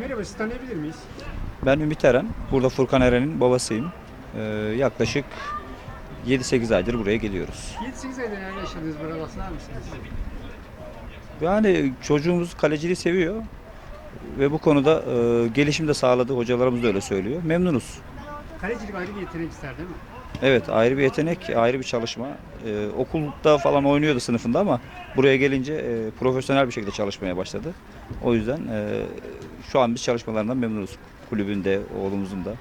Merhaba, sizi tanıyabilir miyiz? Ben Ümit Eren. Burada Furkan Eren'in babasıyım. Ee, yaklaşık 7-8 aydır buraya geliyoruz. 7-8 ayda neler yaşadınız, bana bahseder misiniz? Yani çocuğumuz kaleciliği seviyor. Ve bu konuda e, gelişim de sağladı. Hocalarımız da öyle söylüyor. Memnunuz. Kalecilik ayrı bir yetenek ister değil mi? Evet ayrı bir yetenek, ayrı bir çalışma. Ee, okulda falan oynuyordu sınıfında ama buraya gelince e, profesyonel bir şekilde çalışmaya başladı. O yüzden e, şu an biz çalışmalarından memnunuz. Kulübünde, oğlumuzun da.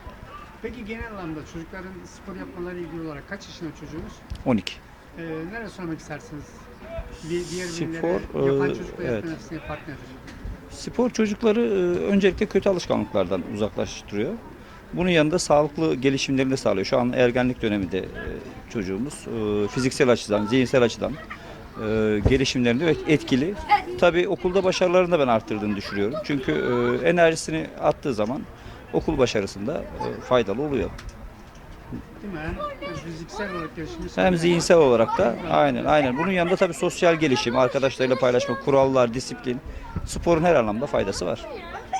Peki genel anlamda çocukların spor yapmaları ilgili olarak kaç yaşında çocuğunuz? 12. Ee, nereye sormak istersiniz? Diğer Spor, ürünlere yapan e, çocukla evet. yapma arasındaki fark nedir? Spor çocukları e, öncelikle kötü alışkanlıklardan uzaklaştırıyor. Bunun yanında sağlıklı gelişimlerini de sağlıyor. Şu an ergenlik döneminde e, çocuğumuz e, fiziksel açıdan, zihinsel açıdan e, gelişimlerinde etkili. Tabii okulda başarılarını da ben arttırdığını düşünüyorum. Çünkü enerjisini attığı zaman okul başarısında faydalı oluyor. Değil mi? Hem fiziksel olarak Hem zihinsel olarak da aynen aynen. Bunun yanında tabii sosyal gelişim, arkadaşlarıyla paylaşma, kurallar, disiplin, sporun her anlamda faydası var.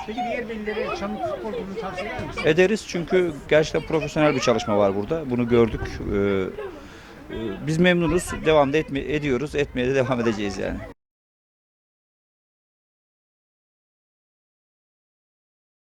Peki diğer velilere Çamlık Futbol Kulübü'nü tavsiye eder misiniz? Ederiz çünkü gerçekten profesyonel bir çalışma var burada. Bunu gördük. Ee, e, Biz memnunuz. Devam da etme, ediyoruz. Etmeye de devam edeceğiz yani.